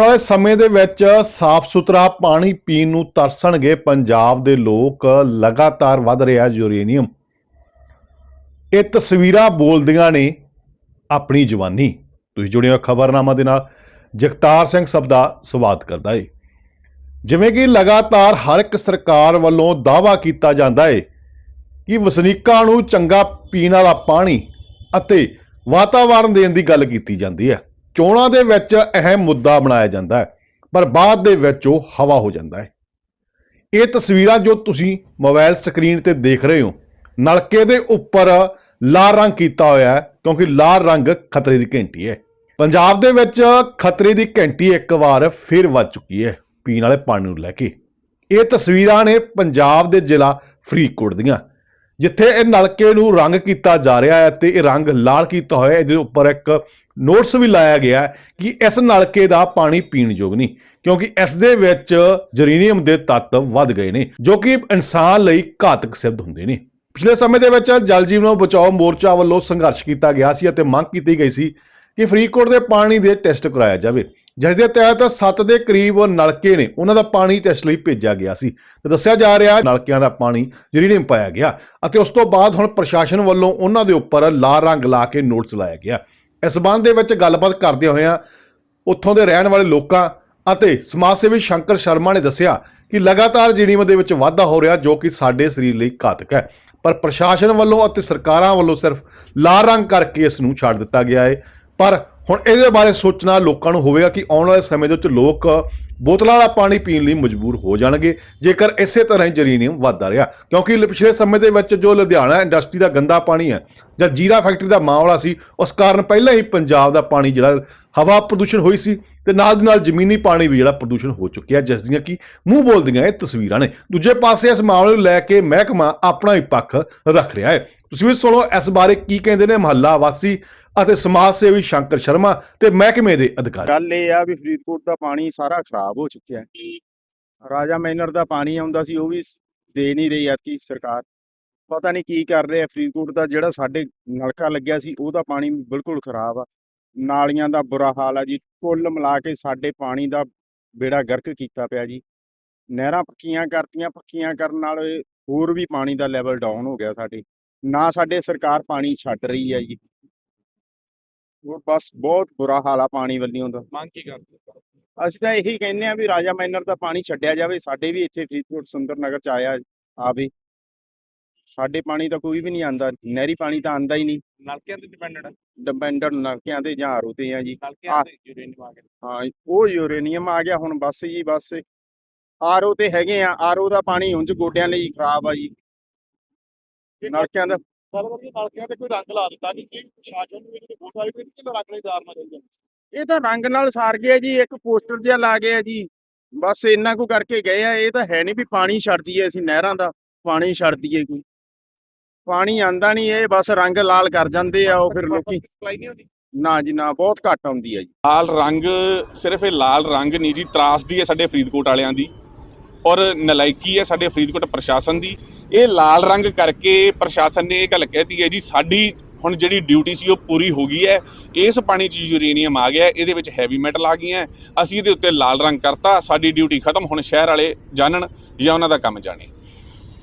ਵਾਲੇ ਸਮੇਂ ਦੇ ਵਿੱਚ ਸਾਫ਼ ਸੁਥਰਾ ਪਾਣੀ ਪੀਣ ਨੂੰ ਤਰਸਣਗੇ ਪੰਜਾਬ ਦੇ ਲੋਕ। ਲਗਾਤਾਰ ਵੱਧ ਰਿਹਾ ਯੂਰੇਨੀਅਮ। ਇਹ ਤਸਵੀਰਾਂ ਬੋਲਦੀਆਂ ਨੇ ਆਪਣੀ ਜਵਾਨੀ। ਤੁਸੀਂ ਜੁੜੇ ਹੋ ਖਬਰਨਾਮਾ ਦੇ ਨਾਲ। ਜਗਤਾਰ ਸਿੰਘ ਸਭ ਦਾ ਸਵਾਗਤ ਕਰਦਾ ਏ। ਜਿਵੇਂ ਕਿ ਲਗਾਤਾਰ ਹਰ ਇੱਕ ਸਰਕਾਰ ਵੱਲੋਂ ਦਾਅਵਾ ਕੀਤਾ ਜਾਂਦਾ ਏ ਕਿ ਵਸਨੀਕਾਂ ਨੂੰ ਚੰਗਾ ਪੀਣ ਵਾਲਾ ਪਾਣੀ ਅਤੇ ਵਾਤਾਵਰਣ ਦੇਣ ਦੀ ਗੱਲ ਕੀਤੀ ਜਾਂਦੀ ਹੈ ਚੋਣਾਂ ਦੇ ਵਿੱਚ ਅਹਿਮ ਮੁੱਦਾ ਬਣਾਇਆ ਜਾਂਦਾ ਹੈ, ਪਰ ਬਾਅਦ ਦੇ ਵਿੱਚ ਉਹ ਹਵਾ ਹੋ ਜਾਂਦਾ ਹੈ। ਇਹ ਤਸਵੀਰਾਂ ਜੋ ਤੁਸੀਂ ਮੋਬਾਈਲ ਸਕਰੀਨ ਤੇ ਦੇਖ ਰਹੇ ਹੋ, ਨਲਕੇ ਦੇ ਉੱਪਰ ਲਾਲ ਰੰਗ ਕੀਤਾ ਹੋਇਆ ਹੈ, ਕਿਉਂਕਿ ਲਾਲ ਰੰਗ ਖਤਰੇ ਦੀ ਘੰਟੀ ਹੈ। ਪੰਜਾਬ ਦੇ ਵਿੱਚ ਖਤਰੇ ਦੀ ਘੰਟੀ ਇੱਕ ਵਾਰ ਫਿਰ ਵੱਜ ਚੁੱਕੀ ਹੈ, ਪੀਣ ਵਾਲੇ ਪਾਣੀ ਨੂੰ ਲੈ ਕੇ। ਇਹ ਤਸਵੀਰਾਂ ਨੇ ਪੰਜਾਬ ਦੇ ਜ਼ਿਲ੍ਹਾ ਫਰੀਦਕੋਟ ਦੀਆਂ। ਜਿੱਥੇ ਇਹ ਨਲਕੇ ਨੂੰ ਰੰਗ ਕੀਤਾ ਜਾ ਰਿਹਾ ਹੈ ਤੇ ਇਹ ਰੰਗ ਲਾਲ ਕੀਤਾ ਹੋਇਆ ਹੈ, ਇਹਦੇ ਉੱਪਰ ਇੱਕ ਨੋਟਸ ਵੀ ਲਾਇਆ ਗਿਆ ਹੈ ਕਿ ਇਸ ਨਲਕੇ ਦਾ ਪਾਣੀ ਪੀਣ ਯੋਗ ਨਹੀਂ, ਕਿਉਂਕਿ ਇਸ ਦੇ ਵਿੱਚ ਜਰੀਨੀਅਮ ਦੇ ਤੱਤ ਵੱਧ ਗਏ ਨੇ, ਜੋ ਕਿ ਇਨਸਾਨ ਲਈ ਘਾਤਕ ਸਿੱਧ ਹੁੰਦੇ ਨੇ। ਪਿਛਲੇ ਸਮੇਂ ਦੇ ਵਿੱਚ ਜਲ ਜੀਵਨ ਬਚਾਓ ਮੋਰਚਾ ਵੱਲੋਂ ਸੰਘਰਸ਼ ਕੀਤਾ ਗਿਆ ਸੀ ਅਤੇ ਮੰਗ ਕੀਤੀ ਗਈ ਸੀ ਕਿ ਫਰੀਦਕੋਟ ਦੇ ਪਾਣੀ ਦੇ ਟੈਸਟ ਕਰਾਇਆ ਜਾਵੇ। ਜਿਸ ਦੇ ਤਹਿਤ 7 ਦੇ ਕਰੀਬ ਨਲਕੇ ਨੇ ਉਹਨਾਂ ਦਾ ਪਾਣੀ ਟੈਸਟ ਲਈ ਭੇਜਿਆ ਗਿਆ ਸੀ। ਤੇ ਦੱਸਿਆ ਜਾ ਰਿਹਾ ਨਲਕਿਆਂ ਦਾ ਪਾਣੀ ਜਰੀਨੀਅਮ ਪਾਇਆ ਗਿਆ ਅਤੇ ਉਸ ਤੋਂ ਬਾਅਦ ਹੁਣ ਪ੍ਰਸ਼ਾਸਨ ਵੱਲੋਂ ਉਹਨਾਂ ਦੇ ਉੱਪਰ ਲਾਲ ਰੰਗ ਲਾ ਕੇ ਨੋਟਿਸ ਲਾਇਆ ਗਿਆ। ਇਸ ਸੰਬੰਧ ਦੇ ਵਿੱਚ ਗੱਲਬਾਤ ਕਰਦੇ ਹੋਇਆਂ ਉੱਥੋਂ ਦੇ ਰਹਿਣ ਵਾਲੇ ਲੋਕਾਂ ਅਤੇ ਸਮਾਜ ਸੇਵੀ ਸ਼ੰਕਰ ਸ਼ਰਮਾ ਨੇ ਦੱਸਿਆ ਕਿ ਲਗਾਤਾਰ ਜੀਡੀਐਮ ਦੇ ਵਿੱਚ ਵਾਧਾ ਹੋ ਰਿਹਾ ਜੋ ਕਿ ਸਾਡੇ ਸਰੀਰ ਲਈ ਘਾਤਕ ਹੈ। ਪਰ ਪ੍ਰਸ਼ਾਸਨ ਵੱਲੋਂ ਅਤੇ ਸਰਕਾਰਾਂ ਵੱਲੋਂ ਸਿਰਫ ਲਾਲ ਰੰਗ ਕਰਕੇ ਇਸ ਨੂੰ ਛੱਡ ਦਿੱਤਾ ਗਿਆ ਹੈ। ਪਰ ਹੁਣ ਇਹਦੇ ਬਾਰੇ ਸੋਚਣਾ ਲੋਕਾਂ ਨੂੰ ਹੋਵੇਗਾ ਕਿ ਆਉਣ ਵਾਲੇ ਸਮੇਂ ਦੇ ਵਿੱਚ ਲੋਕ ਬੋਤਲਾਂ ਦਾ ਪਾਣੀ ਪੀਣ ਲਈ ਮਜਬੂਰ ਹੋ ਜਾਣਗੇ, ਜੇਕਰ ਇਸੇ ਤਰ੍ਹਾਂ ਹੀ ਜਰੀਨੀਅਮ ਵੱਧਦਾ ਰਿਹਾ। ਕਿਉਂਕਿ ਪਿਛਲੇ ਸਮੇਂ ਦੇ ਵਿੱਚ ਜੋ ਲੁਧਿਆਣਾ ਇੰਡਸਟਰੀ ਦਾ ਗੰਦਾ ਪਾਣੀ ਹੈ, ਜਾਂ ਜੀਰਾ ਫੈਕਟਰੀ ਦਾ ਮਾਮਲਾ ਸੀ, ਉਸ ਕਾਰਨ ਪਹਿਲਾਂ ਹੀ ਪੰਜਾਬ ਦਾ ਪਾਣੀ ਜਿਹੜਾ, ਹਵਾ ਪ੍ਰਦੂਸ਼ਣ ਹੋਈ ਸੀ, ਤੇ ਨਾਲ ਦੀ ਨਾਲ ਜ਼ਮੀਨੀ ਪਾਣੀ ਵੀ ਜਿਹੜਾ ਪ੍ਰਦੂਸ਼ਣ ਹੋ ਚੁੱਕਿਆ ਜਿਸ ਦੀਆਂ ਕਿ ਮੂੰਹ ਬੋਲਦੀਆਂ ਇਹ ਤਸਵੀਰਾਂ ਨੇ। ਦੂਜੇ ਪਾਸੇ ਇਸ ਮਾਮਲੇ ਨੂੰ ਲੈ ਕੇ ਮਹਿਕਮਾ ਆਪਣਾ ਹੀ ਪੱਖ ਰੱਖ ਰਿਹਾ ਹੈ। ਤੁਸੀਂ ਵੀ ਸੁਣੋ, ਇਸ ਬਾਰੇ ਕੀ ਕਹਿੰਦੇ ਨੇ ਮਹੱਲਾ ਵਾਸੀ ਅਤੇ ਸਮਾਜ ਸੇਵੀ ਸ਼ੰਕਰ ਸ਼ਰਮਾ ਤੇ ਮਹਿਕਮੇ ਦੇ ਅਧਿਕਾਰੀ। ਗੱਲ ਇਹ ਆ ਵੀ ਫਰੀਦਕੋਟ ਦਾ ਪਾਣੀ ਸਾਰਾ ਖਰਾਬ ਹੋ ਚੁੱਕਿਆ ਹੈ। ਰਾਜਾ ਮੈਨਰ ਦਾ ਪਾਣੀ ਆਉਂਦਾ ਸੀ, ਉਹ ਵੀ ਦੇ ਨਹੀਂ ਰਹੀ ਐਤਕੀ ਸਰਕਾਰ। ਪਤਾ ਨਹੀਂ ਕੀ ਕਰ ਰਹੇ ਆ ਫਰੀਦਕੋਟ ਦਾ ਜਿਹੜਾ ਸਾਡੇ ਨਲਕਾ ਲੱਗਿਆ ਸੀ ਉਹਦਾ ਪਾਣੀ ਬਿਲਕੁਲ ਖਰਾਬ ਆ। ਨਾਲੀਆਂ ਦਾ ਬੁਰਾ ਹਾਲ ਆ ਜੀ, ਕੁੱਲ ਮਿਲਾ ਕੇ ਸਾਡੇ ਪਾਣੀ ਦਾ ਬੇੜਾ ਗਰਕ ਕੀਤਾ ਪਿਆ ਜੀ। ਨਹਿਰਾਂ ਪੱਕੀਆਂ ਕਰਤੀਆਂ, ਪੱਕੀਆਂ ਕਰਨ ਨਾਲ ਹੋਰ ਵੀ ਪਾਣੀ ਦਾ ਲੈਵਲ ਡਾਊਨ ਹੋ ਗਿਆ ਸਾਡੇ। ਨਾ ਸਾਡੇ ਸਰਕਾਰ ਪਾਣੀ ਛੱਡ ਰਹੀ ਹੈ ਜੀ। ਉਹ ਬਸ ਬਹੁਤ ਬੁਰਾ ਹਾਲ ਆ ਪਾਣੀ ਵੱਲੋਂ ਦਾ। ਮੰਗ ਕੀ ਕਰਦੇ? ਅਸੀਂ ਤਾਂ ਇਹੀ ਕਹਿੰਦੇ ਆ ਵੀ ਰਾਜਾ ਮਾਈਨਰ ਦਾ ਪਾਣੀ ਛੱਡਿਆ ਜਾਵੇ ਸਾਡੇ ਵੀ ਇੱਥੇ ਫਰੀਦਕੋਟ ਸੁੰਦਰ ਨਗਰ ਚ ਆਇਆ ਆਵੇ। ਸਾਡੇ ਪਾਣੀ ਤਾਂ ਕੋਈ ਵੀ ਨਹੀਂ ਆਂਦਾ ਨਹਿਰੀ ਪਾਣੀ ਤਾਂ ਆਂਦਾ ਹੀ ਨਹੀਂ। ਨਲਕਿਆਂ ਤੇ ਡਿਪੈਂਡਡ ਡਿਪੈਂਡੈਂਟ ਨਲਕਿਆਂ ਤੇ ਜਾਂ ਆਰੋ ਤੇ ਆ ਜੀ। ਨਲਕਿਆਂ। ਤੇ ਯੂਰੇਨੀਅਮ ਆ ਗਿਆ। ਹਾਂ ਉਹ ਯੂਰੇਨੀਅਮ ਆ ਗਿਆ ਹੁਣ ਬਸ ਜੀ ਬਸ। ਆਰਓ ਤੇ ਹੈਗੇ ਆ ਆਰਓ ਦਾ ਪਾਣੀ ਉਂਝ ਗੋਡਿਆਂ ਲਈ ਖਰਾਬ ਆ ਜੀ। ਨਲਕਿਆਂ ਦਾ ਗੱਲ ਕਰੀਏ ਨਲਕਿਆਂ ਤੇ ਕੋਈ ਰੰਗ ਲਾ ਦਿੱਤਾ ਕਿ ਕੀ ਸ਼ਾਸਨ ਨੂੰ ਇਹਦੇ ਵੋਟ ਵਾਲੀ ਕੋਈ ਕਿ ਰੰਗ ਨਹੀਂ ਦਾਰਨਾ ਚਾਹੀਦਾ। ਇਹ ਤਾਂ ਰੰਗ ਨਾਲ ਸਾਰ ਗਿਆ ਜੀ ਇੱਕ ਪੋਸਟਰ ਜਿਹਾ ਲਾ ਗਿਆ ਜੀ। ਬਸ ਇੰਨਾ ਕੁ ਕਰਕੇ ਗਏ ਆ ਇਹ ਤਾਂ ਹੈ ਨਹੀਂ ਵੀ ਪਾਣੀ ਛੱਡ ਦਈਏ ਅਸੀਂ ਨਹਿਰਾਂ ਦਾ ਪਾਣੀ ਛੱਡ ਦਈਏ ਕੋਈ। ਪਾਣੀ ਆਂਦਾ ਨਹੀਂ ਇਹ ਬਸ ਰੰਗ ਲਾਲ ਕਰ ਜਾਂਦੇ ਆ ਉਹ ਫਿਰ ਲੋਕੀ। ਸਪਲਾਈ ਨਹੀਂ ਹੁੰਦੀ। ਨਾ ਜੀ ਨਾ ਬਹੁਤ ਘੱਟ ਆਉਂਦੀ ਆ ਜੀ। ਲਾਲ ਰੰਗ ਸਿਰਫ ਇਹ ਲਾਲ ਰੰਗ ਨਹੀਂ ਜੀ ਤਰਾਸਦੀ ਹੈ ਸਾਡੇ ਫਰੀਦਕੋਟ ਵਾਲਿਆਂ ਦੀ। ਔਰ ਨਲਾਇਕੀ ਹੈ ਸਾਡੇ ਫਰੀਦਕੋਟ ਪ੍ਰਸ਼ਾਸਨ ਦੀ। ਇਹ ਲਾਲ ਰੰਗ ਕਰਕੇ ਪ੍ਰਸ਼ਾਸਨ ਨੇ ਇਹ ਗੱਲ ਕਹਿਤੀ ਹੈ ਜੀ, ਸਾਡੀ ਹੁਣ ਜਿਹੜੀ ਡਿਊਟੀ ਸੀ ਉਹ ਪੂਰੀ ਹੋ ਗਈ ਹੈ। ਇਸ ਪਾਣੀ 'ਚ ਯੂਰੇਨੀਅਮ ਆ ਗਿਆ, ਇਹਦੇ ਵਿੱਚ ਹੈਵੀ ਮੈਟਲ ਆ ਗਈਆਂ। ਅਸੀਂ ਇਹਦੇ ਉੱਤੇ ਲਾਲ ਰੰਗ ਕਰਤਾ, ਸਾਡੀ ਡਿਊਟੀ ਖਤਮ, ਹੁਣ ਸ਼ਹਿਰ ਵਾਲੇ ਜਾਣਨ ਜਾਂ ਉਹਨਾਂ ਦਾ ਕੰਮ ਜਾਣੇ।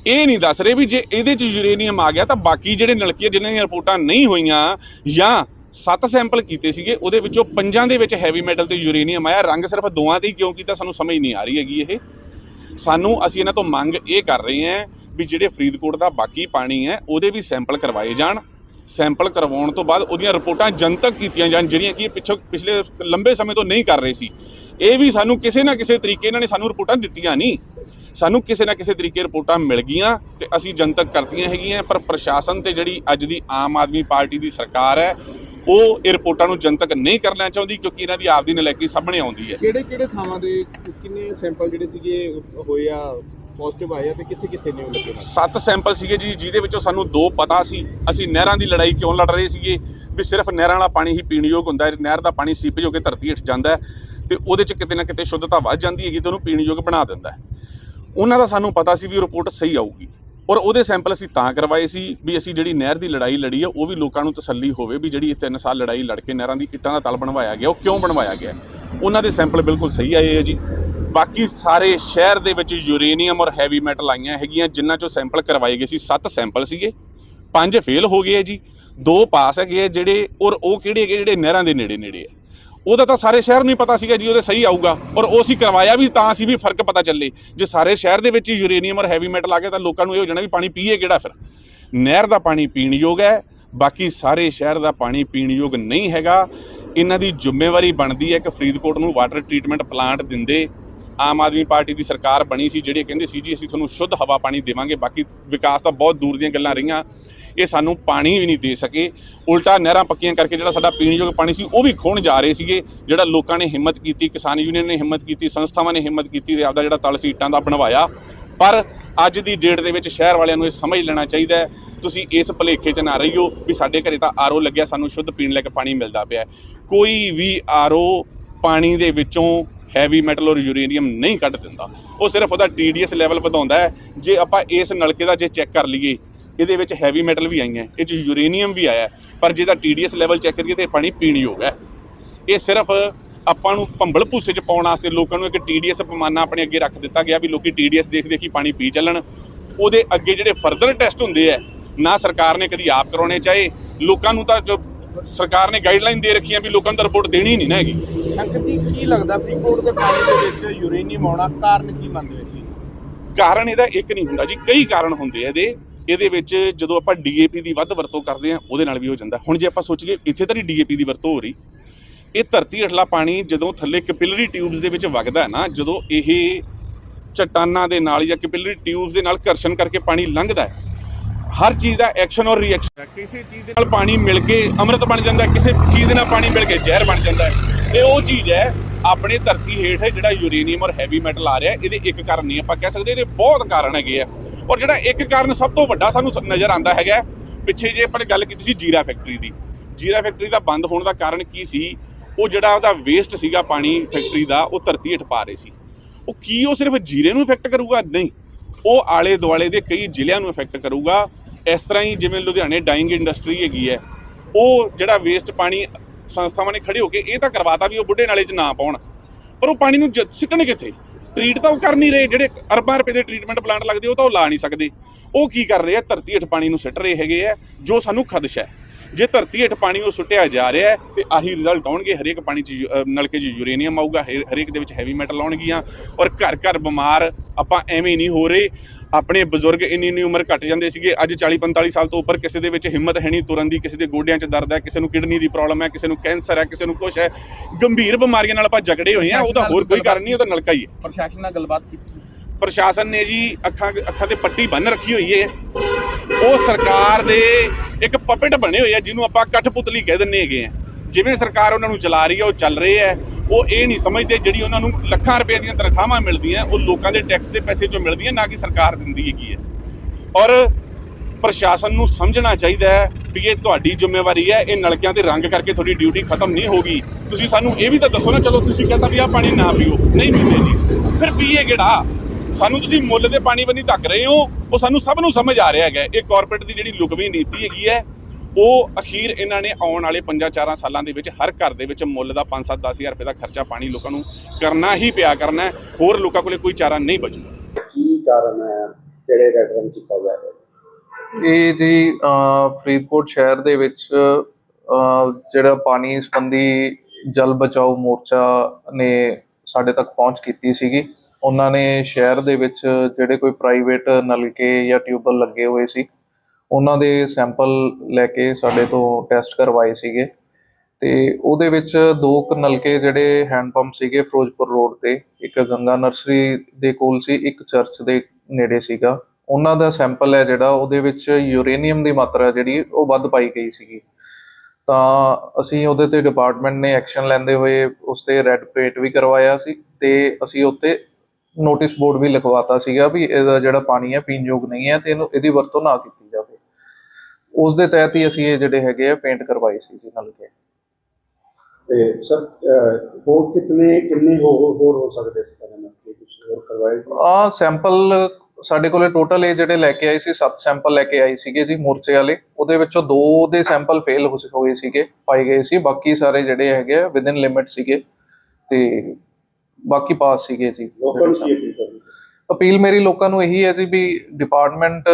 ਇਹ ਨਹੀਂ ਦੱਸ ਰਹੇ ਵੀ ਜੇ ਇਹਦੇ 'ਚ ਯੂਰੇਨੀਅਮ ਆ ਗਿਆ ਤਾਂ ਬਾਕੀ ਜਿਹੜੇ ਨਲਕੇ ਜਿਨ੍ਹਾਂ ਦੀਆਂ ਰਿਪੋਰਟਾਂ ਨਹੀਂ ਹੋਈਆਂ ਜਾਂ ਸੱਤ ਸੈਂਪਲ ਕੀਤੇ ਸੀਗੇ, ਉਹਦੇ ਵਿੱਚੋਂ ਪੰਜਾਂ ਦੇ ਵਿੱਚ ਹੈਵੀ ਮੈਟਲ ਤੇ ਯੂਰੇਨੀਅਮ ਆਇਆ। ਰੰਗ ਸਿਰਫ ਦੋਵਾਂ ਤੇ ਹੀ ਕਿਉਂ ਕੀਤਾ ਸਾਨੂੰ ਸਮਝ ਨਹੀਂ ਆ ਰਹੀ ਹੈਗੀ ਇਹ। ਸਾਨੂੰ ਅਸੀਂ ਇਹਨਾਂ ਤੋਂ ਮੰਗ ਇਹ ਕਰ ਰਹੇ ਹਾਂ ਵੀ ਜਿਹੜੇ ਫਰੀਦਕੋਟ ਦਾ ਬਾਕੀ ਪਾਣੀ ਹੈ, ਉਹਦੇ ਵੀ ਸੈਂਪਲ ਕਰਵਾਏ ਜਾਣ। ਸੈਂਪਲ ਕਰਵਾਉਣ ਤੋਂ ਬਾਅਦ ਉਹਦੀਆਂ ਰਿਪੋਰਟਾਂ ਜਨਤਕ ਕੀਤੀਆਂ ਜਾਣ, ਜਿਹੜੀਆਂ ਕਿ ਇਹ ਪਿੱਛੋਂ ਪਿਛਲੇ ਲੰਬੇ ਸਮੇਂ ਤੋਂ ਨਹੀਂ ਕਰ ਰਹੇ ਸੀ। ਇਹ ਵੀ ਸਾਨੂੰ ਕਿਸੇ ਨਾ ਕਿਸੇ ਤਰੀਕੇ ਇਹਨਾਂ ਨੇ ਸਾਨੂੰ ਰਿਪੋਰਟਾਂ ਦਿੱਤੀਆਂ ਨਹੀਂ। ਸਾਨੂੰ ਕਿਸੇ ਨਾ ਕਿਸੇ ਤਰੀਕੇ ਰਿਪੋਰਟਾਂ ਮਿਲ ਗਈਆਂ ਤੇ ਅਸੀਂ ਜਨਤਕ ਕਰਤੀਆਂ ਹੈਗੀਆਂ, ਪਰ ਪ੍ਰਸ਼ਾਸਨ ਤੇ ਜਿਹੜੀ ਅੱਜ ਦੀ ਆਮ ਆਦਮੀ ਪਾਰਟੀ ਦੀ ਸਰਕਾਰ ਹੈ ਉਹ ਇਹ ਰਿਪੋਰਟਾਂ ਨੂੰ ਜਨਤਕ ਨਹੀਂ ਕਰਨਾ ਚਾਹੁੰਦੀ ਕਿਉਂਕਿ ਇਹਨਾਂ ਦੀ ਆਪਦੀ ਨਲਾਇਕੀ ਸਾਹਮਣੇ ਆਉਂਦੀ ਹੈ। ਕਿਹੜੇ ਕਿਹੜੇ ਥਾਵਾਂ ਦੇ ਕਿੰਨੇ ਸੈਂਪਲ ਜਿਹੜੇ ਸੀਗੇ ਹੋਏ ਆ ਪੋਜ਼ਿਟਿਵ ਆਏ ਆ ਤੇ ਕਿੱਥੇ ਕਿੱਥੇ ਨੇ ਉਹ ਲੱਗੇ? ਸੱਤ ਸੈਂਪਲ ਸੀਗੇ ਜੀ ਜਿਹਦੇ ਵਿੱਚੋਂ ਸਾਨੂੰ ਦੋ ਪਤਾ ਸੀ। ਅਸੀਂ ਨਹਿਰਾਂ ਦੀ ਲੜਾਈ ਕਿਉਂ ਲੜ ਰਹੇ ਸੀਗੇ? ਵੀ ਸਿਰਫ ਨਹਿਰਾਂ ਵਾਲਾ ਪਾਣੀ ਹੀ ਪੀਣਯੋਗ ਹੁੰਦਾ ਹੈ ਨਹਿਰ ਦਾ ਪਾਣੀ ਸੀਪੇਜ ਹੋ ਕੇ ਧਰਤੀ ਹੇਠ ਜਾਂਦਾ ਹੈ ਤੇ ਉਹਦੇ 'ਚ ਕਿਤੇ ਨਾ ਕਿਤੇ ਸ਼ੁੱਧਤਾ ਵੱਧ ਜਾਂਦੀ ਹੈਗੀ ਤੇ ਉਹਨੂੰ ਪੀਣਯੋਗ ਬਣਾ ਦਿੰਦਾ ਹੈ। ਉਹਨਾਂ ਦਾ ਸਾਨੂੰ ਪਤਾ ਸੀ ਵੀ ਰਿਪੋਰਟ ਸਹੀ ਆਊਗੀ। ਔਰ ਉਹਦੇ ਸੈਂਪਲ ਅਸੀਂ ਤਾਂ ਕਰਵਾਏ ਸੀ ਵੀ ਅਸੀਂ ਜਿਹੜੀ ਨਹਿਰ ਦੀ ਲੜਾਈ ਲੜੀ ਆ, ਉਹ ਵੀ ਲੋਕਾਂ ਨੂੰ ਤਸੱਲੀ ਹੋਵੇ ਵੀ ਜਿਹੜੀ ਇਹ 3 ਸਾਲ ਲੜਾਈ ਲੜ ਕੇ ਨਹਿਰਾਂ ਦੀ ਇੱਟਾਂ ਦਾ ਤਲ ਬਣਵਾਇਆ ਗਿਆ, ਉਹ ਕਿਉਂ ਬਣਵਾਇਆ ਗਿਆ? ਉਹਨਾਂ ਦੇ ਸੈਂਪਲ ਬਿਲਕੁਲ ਸਹੀ ਆਏ ਆ ਜੀ। ਬਾਕੀ ਸਾਰੇ ਸ਼ਹਿਰ ਦੇ ਵਿੱਚ ਯੂਰੇਨੀਅਮ ਔਰ ਹੈਵੀ ਮੈਟਲ ਆਈਆਂ ਹੈਗੀਆਂ, ਜਿਨ੍ਹਾਂ ਚੋਂ ਸੈਂਪਲ ਕਰਵਾਏ ਗਏ ਸੀ। 7 ਸੈਂਪਲ ਸੀਗੇ, ਪੰਜ ਫੇਲ ਹੋ ਗਏ ਆ ਜੀ, ਦੋ ਪਾਸ ਹੈਗੇ ਆ ਜਿਹੜੇ, ਔਰ ਉਹ ਕਿਹੜੇ ਹੈਗੇ ਜਿਹੜੇ ਨਹਿਰਾਂ ਦੇ ਨੇੜੇ ਨੇੜੇ ਆ। ਉਹਦਾ ਤਾਂ ਸਾਰੇ ਸ਼ਹਿਰ ਨੂੰ ਹੀ ਪਤਾ ਸੀਗਾ ਜੀ ਉਹਦੇ ਸਹੀ ਆਊਗਾ ਔਰ ਉਹ ਅਸੀਂ ਕਰਵਾਇਆ ਵੀ ਤਾਂ ਸੀ ਵੀ ਫ਼ਰਕ ਪਤਾ ਚੱਲੇ। ਜੇ ਸਾਰੇ ਸ਼ਹਿਰ ਦੇ ਵਿੱਚ ਹੀ ਯੂਰੇਨੀਅਮ ਔਰ ਹੈਵੀ ਮੈਟਲ ਆ ਗਿਆ ਤਾਂ ਲੋਕਾਂ ਨੂੰ ਇਹ ਹੋ ਜਾਣਾ ਵੀ ਪਾਣੀ ਪੀਏ ਕਿਹੜਾ ਫਿਰ? ਨਹਿਰ ਦਾ ਪਾਣੀ ਪੀਣ ਯੋਗ ਹੈ, ਬਾਕੀ ਸਾਰੇ ਸ਼ਹਿਰ ਦਾ ਪਾਣੀ ਪੀਣ ਯੋਗ ਨਹੀਂ ਹੈਗਾ। ਇਹਨਾਂ ਦੀ ਜ਼ਿੰਮੇਵਾਰੀ ਬਣਦੀ ਹੈ ਕਿ ਫਰੀਦਕੋਟ ਨੂੰ ਵਾਟਰ ਟ੍ਰੀਟਮੈਂਟ ਪਲਾਂਟ ਦਿੰਦੇ। ਆਮ ਆਦਮੀ ਪਾਰਟੀ ਦੀ ਸਰਕਾਰ ਬਣੀ ਸੀ, ਜਿਹੜੇ ਕਹਿੰਦੇ ਸੀ ਜੀ, ਅਸੀਂ ਤੁਹਾਨੂੰ ਸ਼ੁੱਧ ਹਵਾ ਪਾਣੀ ਦੇਵਾਂਗੇ। ਬਾਕੀ ਵਿਕਾਸ ਤਾਂ ਬਹੁਤ ਦੂਰ ਦੀਆਂ ਗੱਲਾਂ ਰਹੀਆਂ। ਇਹ ਸਾਨੂੰ ਪਾਣੀ ਵੀ ਨਹੀਂ ਦੇ ਸਕੇ। ਉਲਟਾ ਨਹਿਰਾਂ ਪੱਕੀਆਂ ਕਰਕੇ ਜਿਹੜਾ ਸਾਡਾ ਪੀਣ ਯੋਗ ਪਾਣੀ ਸੀ, ਉਹ ਵੀ ਖੋਣ ਜਾ ਰਹੇ ਸੀਗੇ। ਜਿਹੜਾ ਲੋਕਾਂ ਨੇ ਹਿੰਮਤ ਕੀਤੀ, ਕਿਸਾਨ ਯੂਨੀਅਨ ਨੇ ਹਿੰਮਤ ਕੀਤੀ, ਸੰਸਥਾਵਾਂ ਨੇ ਹਿੰਮਤ ਕੀਤੀ ਤੇ ਆਪਦਾ ਜਿਹੜਾ ਤਲ ਸੀਟਾਂ ਦਾ ਬਣਵਾਇਆ। ਪਰ ਅੱਜ ਦੀ ਡੇਟ ਦੇ ਵਿੱਚ ਸ਼ਹਿਰ ਵਾਲਿਆਂ ਨੂੰ ਇਹ ਸਮਝ ਲੈਣਾ ਚਾਹੀਦਾ ਹੈ। ਤੁਸੀਂ ਇਸ ਭਲੇਖੇ 'ਚ ਨਾ ਰਹੀਓ ਵੀ ਸਾਡੇ ਘਰੇ ਤਾਂ ਆਰਓ ਲੱਗਿਆ, ਸਾਨੂੰ ਸ਼ੁੱਧ ਪੀਣ ਲਈ ਪਾਣੀ ਮਿਲਦਾ ਪਿਆ ਕੋਈ ਵੀ ਆਰਓ ਪਾਣੀ ਦੇ ਵਿੱਚੋਂ ਹੈਵੀ ਮੈਟਲ ਔਰ ਯੂਰੇਨੀਅਮ ਨਹੀਂ ਕੱਢ ਦਿੰਦਾ। ਉਹ ਸਿਰਫ ਉਹਦਾ ਟੀਡੀਐਸ ਲੈਵਲ ਵਧਾਉਂਦਾ ਹੈ। ਜੇ ਆਪਾਂ ਇਸ ਨਲਕੇ ਦਾ ਜੇ ਚੈੱਕ ਕਰ ਲਈਏ ਇਹਦੇ ਵਿੱਚ ਹੈਵੀ ਮੈਟਲ ਵੀ ਆਈਆਂ ਇਹ 'ਚ ਯੂਰੇਨੀਅਮ ਵੀ ਆਇਆ ਪਰ ਜਿਹਦਾ ਟੀਡੀਐਸ ਲੈਵਲ ਚੈੱਕ ਕਰੀਏ ਤੇ ਪਾਣੀ ਪੀਣ ਯੋਗ ਹੈ। ਇਹ ਸਿਰਫ ਆਪਾਂ ਨੂੰ ਭੰਬਲ ਭੂਸੇ 'ਚ ਪਾਉਣ ਵਾਸਤੇ ਲੋਕਾਂ ਨੂੰ ਇੱਕ ਟੀਡੀਐਸ ਪੈਮਾਨਾ ਆਪਣੇ ਅੱਗੇ ਰੱਖ ਦਿੱਤਾ ਗਿਆ ਵੀ ਲੋਕੀ ਟੀਡੀਐਸ ਦੇਖ ਦੇਖ ਹੀ ਪਾਣੀ ਪੀ ਚੱਲਣ। ਉਹਦੇ ਅੱਗੇ ਜਿਹੜੇ ਫਰਦਰ ਟੈਸਟ ਹੁੰਦੇ ਆ ਨਾ ਸਰਕਾਰ ਨੇ ਕਦੀ ਆਪ ਕਰਾਉਣੇ ਚਾਹੇ ਲੋਕਾਂ ਨੂੰ ਤਾਂ ਜੋ ਸਰਕਾਰ ਨੇ ਗਾਈਡਲਾਈਨ ਦੇ ਰੱਖੀਆਂ ਵੀ ਲੋਕਾਂ ਨੂੰ ਤਾਂ ਰਿਪੋਰਟ ਦੇਣੀ ਨਹੀਂ ਨਾ ਹੈਗੀ। ਅੰਕਲ ਜੀ ਕੀ ਲੱਗਦਾ ਫਰੀਦਕੋਟ ਦੇ ਪਾਣੀ ਦੇ ਵਿੱਚ ਯੂਰੇਨੀਅਮ ਆਉਣਾ ਕਾਰਨ ਕੀ ਮੰਨਦੇ ਸੀ ਕਾਰਨ ਇਹਦਾ ਇੱਕ ਨਹੀਂ ਹੁੰਦਾ ਜੀ ਕਈ ਕਾਰਨ ਹੁੰਦੇ ਆ ਇਹਦੇ। ਇਹਦੇ ਵਿੱਚ ਜਦੋਂ ਆਪਾਂ ਡੀਏਪੀ ਦੀ ਵੱਧ ਵਰਤੋਂ ਕਰਦੇ ਆ ਉਹਦੇ ਨਾਲ ਵੀ ਹੋ ਜਾਂਦਾ। ਹੁਣ ਜੇ ਆਪਾਂ ਸੋਚੀਏ, ਇੱਥੇ ਤਾਂ ਨਹੀਂ ਡੀਏਪੀ ਦੀ ਵਰਤੋਂ ਹੋ ਰਹੀ। ਇਹ ਧਰਤੀ ਹੇਠਲਾ ਪਾਣੀ ਜਦੋਂ ਥੱਲੇ ਕੈਪਿਲਰੀ ਟਿਊਬਸ ਦੇ ਵਿੱਚ ਵਗਦਾ ਨਾ, ਜਦੋਂ ਇਹ ਚਟਾਨਾਂ ਦੇ ਨਾਲ ਜਾਂ ਕੈਪਿਲਰੀ ਟਿਊਬਸ ਦੇ ਨਾਲ ਘਰਸ਼ਣ ਕਰਕੇ ਪਾਣੀ ਲੰਘਦਾ ਹੈ, ਹਰ ਚੀਜ਼ ਦਾ ਐਕਸ਼ਨ ਔਰ ਰਿਐਕਸ਼ਨ ਕਿਸੇ ਚੀਜ਼ ਦੇ ਨਾਲ ਪਾਣੀ ਮਿਲ ਕੇ ਅੰਮ੍ਰਿਤ ਬਣ ਜਾਂਦਾ ਕਿਸੇ ਚੀਜ਼ ਦੇ ਨਾਲ ਪਾਣੀ ਮਿਲ ਕੇ ਜ਼ਹਿਰ ਬਣ ਜਾਂਦਾ ਹੈ। ਇਹ ਉਹ ਚੀਜ਼ ਹੈ, ਆਪਣੇ ਧਰਤੀ ਹੇਠ ਜਿਹੜਾ ਯੂਰੇਨੀਅਮ ਔਰ ਹੈਵੀ ਮੈਟਲ ਆ ਰਿਹਾ ਇਹਦੇ ਇੱਕ ਕਾਰਨ ਨਹੀਂ ਆਪਾਂ ਕਹਿ ਸਕਦੇ, ਇਹਦੇ ਬਹੁਤ ਕਾਰਨ ਹੈਗੇ ਆ। ਔਰ ਜਿਹੜਾ ਇੱਕ ਕਾਰਨ ਸਭ ਤੋਂ ਵੱਡਾ ਸਾਨੂੰ ਸ- ਨਜ਼ਰ ਆਉਂਦਾ ਹੈਗਾ ਪਿੱਛੇ ਜੇ ਆਪਾਂ ਨੇ ਗੱਲ ਕੀਤੀ ਸੀ ਜੀਰਾ ਫੈਕਟਰੀ ਦੀ। ਜੀਰਾ ਫੈਕਟਰੀ ਦਾ ਬੰਦ ਹੋਣ ਦਾ ਕਾਰਨ ਕੀ ਸੀ? ਉਹ ਜਿਹੜਾ ਉਹਦਾ ਵੇਸਟ ਸੀਗਾ ਪਾਣੀ ਫੈਕਟਰੀ ਦਾ, ਉਹ ਧਰਤੀ ਹੇਠ ਪਾ ਰਹੇ ਸੀ। ਉਹ ਕੀ ਉਹ ਸਿਰਫ ਜੀਰੇ ਨੂੰ ਇਫੈਕਟ ਕਰੂਗਾ? ਨਹੀਂ। ਉਹ ਆਲੇ ਦੁਆਲੇ ਦੇ ਕਈ ਜ਼ਿਲ੍ਹਿਆਂ ਨੂੰ ਇਫੈਕਟ ਕਰੂਗਾ। ਇਸ ਤਰ੍ਹਾਂ ਹੀ ਜਿਵੇਂ ਲੁਧਿਆਣੇ ਡਾਈਂਗ ਇੰਡਸਟਰੀ ਹੈਗੀ ਹੈ, ਉਹ ਜਿਹੜਾ ਵੇਸਟ ਪਾਣੀ ਸੰਸਥਾਵਾਂ ਨੇ ਖੜੇ ਹੋ ਕੇ ਇਹ ਤਾਂ ਕਰਵਾਤਾ ਵੀ ਉਹ ਬੁੱਢੇ ਨਾਲੇ 'ਚ ਨਾ ਪਾਉਣ। ਪਰ ਉਹ ਪਾਣੀ ਨੂੰ ਜ- ਸਿੱਟਣ ਕਿੱਥੇ? ਟ੍ਰੀਟ ਤਾਂ ਉਹ ਕਰ ਨਹੀਂ ਰਹੇ, ਜਿਹੜੇ ਅਰਬਾਂ ਰੁਪਏ ਦੇ ਟ੍ਰੀਟਮੈਂਟ ਪਲਾਂਟ ਲੱਗਦੇ, ਉਹ ਤਾਂ ਉਹ ਲਾ ਨਹੀਂ ਸਕਦੇ। ਉਹ ਕੀ ਕਰ ਰਹੇ ਆ, ਧਰਤੀ ਹੇਠ ਪਾਣੀ ਨੂੰ ਸਿੱਟ ਰਹੇ ਹੈਗੇ ਆ, ਜੋ ਸਾਨੂੰ ਖਦਸ਼ਾ ਹੈ। ਜੇ ਧਰਤੀ ਹੇਠ ਪਾਣੀ ਉਹ ਸੁੱਟਿਆ ਜਾ ਰਿਹਾ ਹੈ, ਤੇ ਆਹੀ ਰਿਜ਼ਲਟ ਆਉਣਗੇ। ਹਰੇਕ ਪਾਣੀ 'ਚ ਯੂ- ਨਲਕੇ 'ਚ ਯੂਰੇਨੀਅਮ ਆਊਗਾ ਹਰੇਕ ਦੇ ਵਿੱਚ ਹੈਵੀ ਮੈਟਲ ਆਉਣਗੀਆਂ। ਔਰ ਘਰ ਘਰ ਬਿਮਾਰ ਆਪਾਂ ਐਵੇਂ ਨਹੀਂ ਹੋ ਰਹੇ। ਆਪਣੇ ਬਜ਼ੁਰਗ ਇੰਨੀ ਇੰਨੀ ਉਮਰ ਘਟ ਜਾਂਦੇ ਸੀਗੇ ਅੱਜ 40 45 ਸਾਲ ਤੋਂ ਉੱਪਰ ਕਿਸੇ ਦੇ ਵਿੱਚ ਹਿੰਮਤ ਹੈ ਨਹੀਂ ਤੁਰਨ ਦੀ ਕਿਸੇ ਦੇ ਗੋਡਿਆਂ 'ਚ ਦਰਦ ਹੈ ਕਿਸੇ ਨੂੰ ਕਿਡਨੀ ਦੀ ਪ੍ਰੋਬਲਮ ਹੈ ਕਿਸੇ ਨੂੰ ਕੈਂਸਰ ਹੈ ਕਿਸੇ ਨੂੰ ਕੁਛ ਹੈ ਗੰਭੀਰ ਬਿਮਾਰੀਆਂ ਨਾਲ ਆਪਾਂ ਜਕੜੇ ਹੋਏ ਆ ਉਹਦਾ ਹੋਰ ਕੋਈ ਕਾਰਨ ਨਹੀਂ ਉਹਦਾ ਨਲਕਾ ਹੀ ਹੈ। ਪ੍ਰਸ਼ਾਸਨ ਨਾਲ ਗੱਲਬਾਤ ਕੀਤੀ ਪ੍ਰਸ਼ਾਸਨ ਨੇ ਜੀ ਅੱਖਾਂ ਅੱਖਾਂ ਤੇ ਪੱਟੀ ਬੰਨ ਰੱਖੀ ਹੋਈ ਹੈ। ਉਹ ਸਰਕਾਰ ਦੇ ਇੱਕ ਪਪੇਟ ਬਣੇ ਹੋਏ ਆ ਜਿਹਨੂੰ ਆਪਾਂ ਕਠਪੁਤਲੀ ਕਹਿ ਦਿੰਨੇ ਹੈਗੇ ਆ। ਜਿਵੇਂ ਸਰਕਾਰ ਉਹਨਾਂ ਨੂੰ ਚਲਾ ਰਹੀ ਹੈ ਉਹ ਚੱਲ ਰਹੇ ਹੈ। ਉਹ ਇਹ ਨਹੀਂ ਸਮਝਦੇ ਜਿਹੜੀ ਉਹਨਾਂ ਨੂੰ ਲੱਖਾਂ ਰੁਪਏ ਦੀਆਂ ਤਨਖਾਹਾਂ ਮਿਲਦੀਆਂ, ਉਹ ਲੋਕਾਂ ਦੇ ਟੈਕਸ ਦੇ ਪੈਸੇ ਚੋਂ ਮਿਲਦੀਆਂ, ਨਾ ਕਿ ਸਰਕਾਰ ਦਿੰਦੀ ਹੈਗੀ ਹੈ। ਔਰ ਪ੍ਰਸ਼ਾਸਨ ਨੂੰ ਸਮਝਣਾ ਚਾਹੀਦਾ ਹੈ ਵੀ ਇਹ ਤੁਹਾਡੀ ਜ਼ਿੰਮੇਵਾਰੀ ਹੈ, ਇਹ ਨਲਕਿਆਂ ਤੇ ਰੰਗ ਕਰਕੇ ਤੁਹਾਡੀ ਡਿਊਟੀ ਖਤਮ ਨਹੀਂ ਹੋਗੀ ਤੁਸੀਂ ਸਾਨੂੰ ਇਹ ਵੀ ਤਾਂ ਦੱਸੋ ਨਾ, ਚਲੋ ਤੁਸੀਂ ਕਹਿੰਦਾ ਵੀ ਆਹ ਪਾਣੀ ਨਾ ਪੀਓ। ਨਹੀਂ ਪੀਂਦੇ ਜੀ। ਫਿਰ ਪੀਏ ਕਿਹੜਾ? ਸਾਨੂੰ ਤੁਸੀਂ ਮੁੱਲ ਦੇ ਪਾਣੀ ਬੰਨੀ ਧੱਕ ਰਹੇ ਹੋ, ਉਹ ਸਾਨੂੰ ਸਭ ਨੂੰ ਸਮਝ ਆ ਰਿਹਾ ਹੈਗਾ। ਇਹ ਕਾਰਪੋਰੇਟ ਦੀ ਜਿਹੜੀ ਲੁਕਵੀਂ ਨੀਤੀ ਹੈਗੀ ਹੈ ਉਹ ਅਖੀਰ ਇਹਨਾਂ ਨੇ ਆਉਣ ਵਾਲੇ 5-4 ਸਾਲਾਂ ਦੇ ਵਿੱਚ ਹਰ ਘਰ ਦੇ ਵਿੱਚ ਮੁੱਲ ਦਾ 5-7 10000 ਰੁਪਏ ਦਾ ਖਰਚਾ ਪਾਣੀ ਲੋਕਾਂ ਨੂੰ ਕਰਨਾ ਹੀ ਪਿਆ ਕਰਨਾ ਹੈ। ਹੋਰ ਲੋਕਾਂ ਕੋਲੇ ਕੋਈ ਚਾਰਾ ਨਹੀਂ ਬਚੂਗਾ। ਕੀ ਕਾਰਨ ਹੈ? ਕਿਹੜੇ ਰੈਫਰੈਂਸ ਕੀਤਾ ਜਾ ਰਿਹਾ ਹੈ ਇਹ ਜੀ ਫਰੀਦਕੋਟ ਸ਼ਹਿਰ ਦੇ ਵਿੱਚ ਜਿਹੜਾ ਪਾਣੀ ਸੰਬੰਧੀ ਜਲ ਬਚਾਓ ਮੋਰਚਾ ਨੇ ਸਾਡੇ ਤੱਕ ਪਹੁੰਚ ਕੀਤੀ ਸੀਗੀ। ਉਹਨਾਂ ਨੇ ਸ਼ਹਿਰ ਦੇ ਵਿੱਚ ਜਿਹੜੇ ਕੋਈ ਪ੍ਰਾਈਵੇਟ ਨਲਕੇ ਜਾਂ ਟਿਊਬਲ ਲੱਗੇ ਹੋਏ ਸੀ ਉਹਨਾਂ ਦੇ ਸੈਂਪਲ ਲੈ ਕੇ ਸਾਡੇ ਤੋਂ ਟੈਸਟ ਕਰਵਾਏ ਸੀਗੇ। ਤੇ ਉਹਦੇ ਵਿੱਚ ਦੋ ਕੁ ਨਲਕੇ ਜਿਹੜੇ ਹੈਂਡ ਪੰਪ ਸੀਗੇ ਫਿਰੋਜ਼ਪੁਰ ਰੋਡ ਤੇ, ਇੱਕ ਗੰਗਾ ਨਰਸਰੀ ਦੇ ਕੋਲ ਸੀ, ਇੱਕ ਚਰਚ ਦੇ ਨੇੜੇ ਸੀਗਾ। ਉਹਨਾਂ ਦਾ ਸੈਂਪਲ ਹੈ ਜਿਹੜਾ, ਉਹਦੇ ਵਿੱਚ ਯੂਰੇਨੀਅਮ ਦੀ ਮਾਤਰਾ ਜਿਹੜੀ, ਉਹ ਵੱਧ ਪਾਈ ਗਈ ਸੀਗੀ। ਤਾਂ ਅਸੀਂ ਉਹਦੇ ਤੇ ਡਿਪਾਰਟਮੈਂਟ ਨੇ ਐਕਸ਼ਨ ਲੈਂਦੇ ਹੋਏ ਉਸ ਤੇ ਰੈੱਡ ਪੇਟ ਵੀ ਕਰਵਾਇਆ ਸੀ ਤੇ ਅਸੀਂ ਉੱਤੇ ਨੋਟਿਸ ਬੋਰਡ ਵੀ ਲਿਖਵਾਤਾ ਸੀਗਾ ਵੀ ਇਹਦਾ ਜਿਹੜਾ ਪਾਣੀ ਹੈ ਪੀਣ ਯੋਗ ਨਹੀਂ ਹੈ ਤੇ ਇਹਨੂੰ, ਇਹਦੀ ਵਰਤੋਂ ਨਾ ਕੀਤੀ ਜਾਵੇ। ਉਸ ਦੇ ਤਹਿਤ ਹੀ ਅਸੀਂ ਇਹ ਜਿਹੜੇ ਹੈਗੇ ਆ ਪੇਂਟ ਕਰਵਾਏ ਸੀ ਜੀ ਨਲਕੇ ਤੇ ਸਰ ਅਹ, ਹੋਰ ਕਿਤਨੇ ਕਿੰਨੇ ਹੋਰ ਹੋਰ ਹੋ ਸਕਦੇ ਇਸ ਤਰ੍ਹਾਂ ਨਾਲ ਕੀ? ਕੁਝ ਹੋਰ ਕਰਵਾਏ? ਆ ਸੈਂਪਲ ਸਾਡੇ ਕੋਲੇ ਟੋਟਲ ਇਹ ਜਿਹੜੇ ਲੈ ਕੇ ਆਏ ਸੀ 7 ਸੈਂਪਲ ਲੈ ਕੇ ਆਏ ਸੀਗੇ ਜੀ ਮੋਰਚੇ ਵਾਲੇ। ਉਹਦੇ ਵਿੱਚੋਂ ਦੋ ਦੇ ਸੈਂਪਲ ਫੇਲ ਹੋਏ ਸੀਗੇ ਪਾਏ ਗਏ ਸੀ। ਬਾਕੀ ਸਾਰੇ ਜਿਹੜੇ ਹੈਗੇ ਆ ਵਿਦਿਨ ਲਿਮਿਟ ਸੀਗੇ ਤੇ ਬਾਕੀ ਪਾਸ ਸੀਗੇ ਜੀ। ਲੋਕਾਂ ਨੂੰ ਕੀ ਅਪੀਲ ਕਰਨੀ ਅਪੀਲ ਮੇਰੀ ਲੋਕਾਂ ਨੂੰ ਇਹੀ ਹੈ ਜੀ ਵੀ ਡਿਪਾਰਟਮੈਂਟ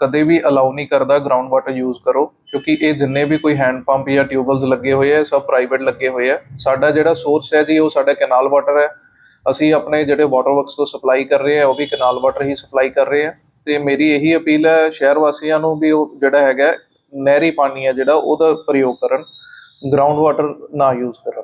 ਕਦੇ ਵੀ ਅਲਾਉ ਨਹੀਂ ਕਰਦਾ ਗਰਾਊਂਡ ਵਾਟਰ ਯੂਜ਼ ਕਰੋ, ਕਿਉਂਕਿ ਇਹ ਜਿੰਨੇ ਵੀ ਕੋਈ ਹੈਂਡ ਪੰਪ ਜਾਂ ਟਿਊਬਵੈਲਸ ਲੱਗੇ ਹੋਏ ਆ ਸਭ ਪ੍ਰਾਈਵੇਟ ਲੱਗੇ ਹੋਏ ਆ। ਸਾਡਾ ਜਿਹੜਾ ਸੋਰਸ ਹੈ ਜੀ, ਉਹ ਸਾਡਾ ਕੈਨਾਲ ਵਾਟਰ ਹੈ। ਅਸੀਂ ਆਪਣੇ ਜਿਹੜੇ ਵਾਟਰ ਵਰਕਸ ਤੋਂ ਸਪਲਾਈ ਕਰ ਰਹੇ ਆ, ਉਹ ਵੀ ਕੈਨਾਲ ਵਾਟਰ ਹੀ ਸਪਲਾਈ ਕਰ ਰਹੇ ਆ। ਤੇ ਮੇਰੀ ਇਹੀ ਅਪੀਲ ਹੈ ਸ਼ਹਿਰ ਵਾਸੀਆਂ ਨੂੰ ਵੀ ਉਹ ਜਿਹੜਾ ਹੈਗਾ ਨਹਿਰੀ ਪਾਣੀ ਹੈ ਜਿਹੜਾ, ਉਹਦਾ ਪ੍ਰਯੋਗ ਕਰਨ ਗਰਾਊਂਡ ਵਾਟਰ ਨਾ ਯੂਜ਼ ਕਰਨ।